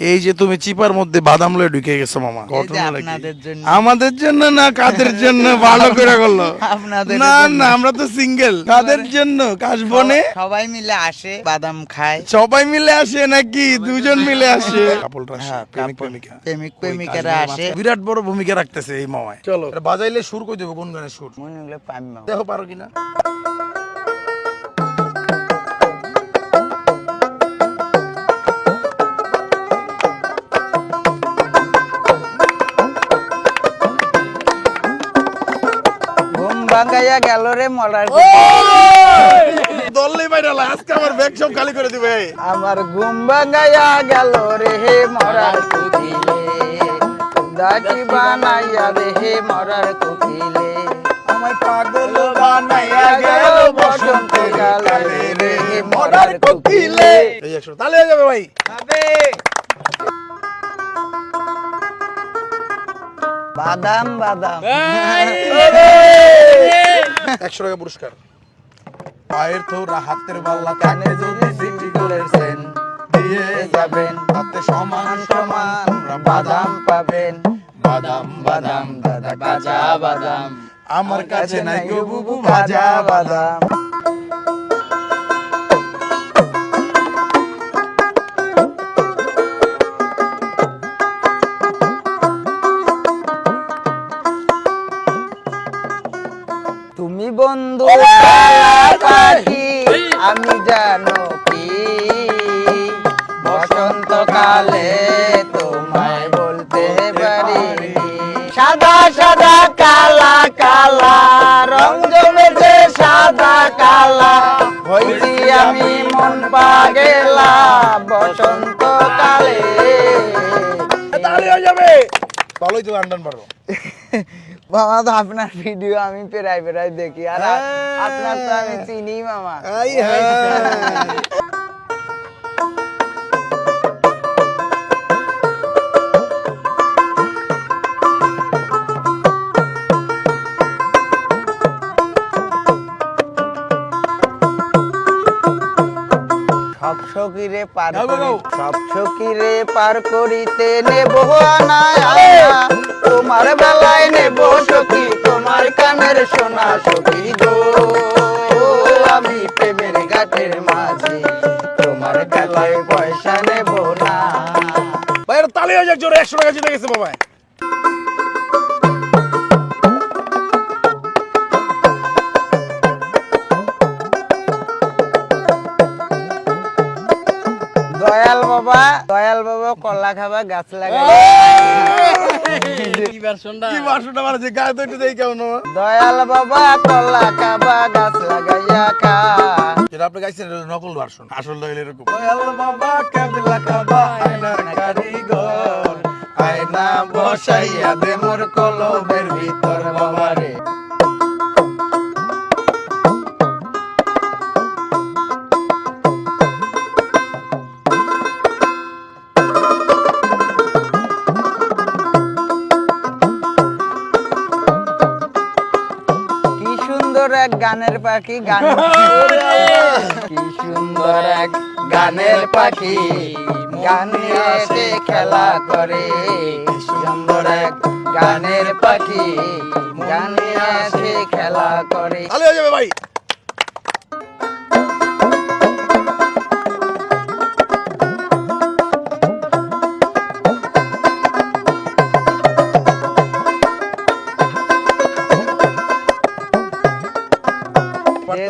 এই যে তুমি চিপার মধ্যে বাদাম লয়ে ঢুকে গেছো মামা। আমাদের জন্য না কাদের জন্য? ভালো করে করল না না আমরা তো সিঙ্গেল কাদের জন্য? কাশবনে? সবাই মিলে আসে বাদাম খায়। সবাই মিলে আসে নাকি? দুজন মিলে আসে। হ্যাঁ, প্রেমিক প্রেমিকা। প্রেমিকারা আসে। বিরাট বড় ভূমিকা রাখতেছে এই মামায়। চলো। বাজাইলে সুর কই দেবো? কোন গানের সুর? দেখো পারো কিনা। ঘুম ভাঙ্গাইয়া গেল রে মরার দললে বাইরালা আজকে আমার ব্যাগ সব খালি করে দিবে। আমার ঘুম ভাঙ্গাইয়া গেল রে হে মরার কুকিলে। দাকি বানাইয়া রে হে মরার কুকিলে। আমায় পাগল বানাইয়া গেল বসন্তে গালে রে হে মরার কুকিলে। এই একশো তাহলে যাবে ভাই। বাদাম বাদাম। একশো টাকা পুরস্কার। পায়ের তোরা হাতের বাল্লা কানে যদি সিটি করেছেন। দিয়ে যাবেন হাতে সমান সমান বাদাম পাবেন। বাদাম বাদাম দাদা কাঁচা বাদাম। আমার কাছে নাই গো বুবু ভাজা বাদাম। বন্ধু আমি জানো কি? বসন্তকালে তোমায় বলতে পারি। সাদা সাদা কালা কালা রং জমেছে সাদা কালা। হইছি আমি মন পাগেলা। ভালোই তো আন্ডান পারো। মামা তো আপনার ভিডিও আমি প্রায় প্রায় দেখি। আর আপনার তো আমি চিনি মামা। সব সকিরে পার সব সকিরে পার করিতে নেব আনা। আনা তোমার বেলায় নেব সখী তোমার কানের সোনা সখী গো। আমি প্রেমের ঘাটের মাঝে তোমার বেলায় পয়সা নেব না। এটা তালে হয়ে যাক জোরে একশো টাকা জিতে গেছে বাবা দয়াল বাবা দয়াল বাবা কলা খাবা গাছ লাগাই। আমার। দয়াল বাবা কলা খাবা গাছ লাগাইয়া খা। যেটা আপনি গাইছেন নকল ভার্সন আসল হইলে এরকম। দয়াল বাবা কাবলা কাবা আয়নার কারিগর। আয়না বসাইয়া দে মোর কলবের ভিতর বাবারে। সুন্দর এক গানের পাখি গান কি সুন্দর এক গানের পাখি গান নিয়ে খেলা করে। কি সুন্দর এক গানের পাখি গান নিয়ে খেলা করে। তাহলে হয়ে যাবে ভাই।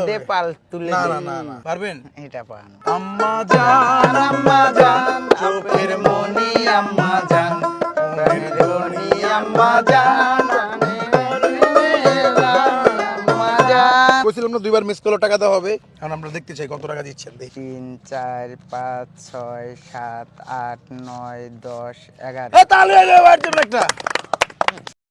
দে পাল তুলে না না না পারবেন? এটা পান। আম্মা জান আম্মা জান চোখের মনি আম্মা জান মনি আম্মা জান না দুইবার মিস করলে টাকা দেওয়া হবে? কারণ আমরা দেখতে চাই কত টাকা দিচ্ছেন তিন চার পাঁচ ছয় সাত আট নয় দশ এগারো। তাহলে একটা।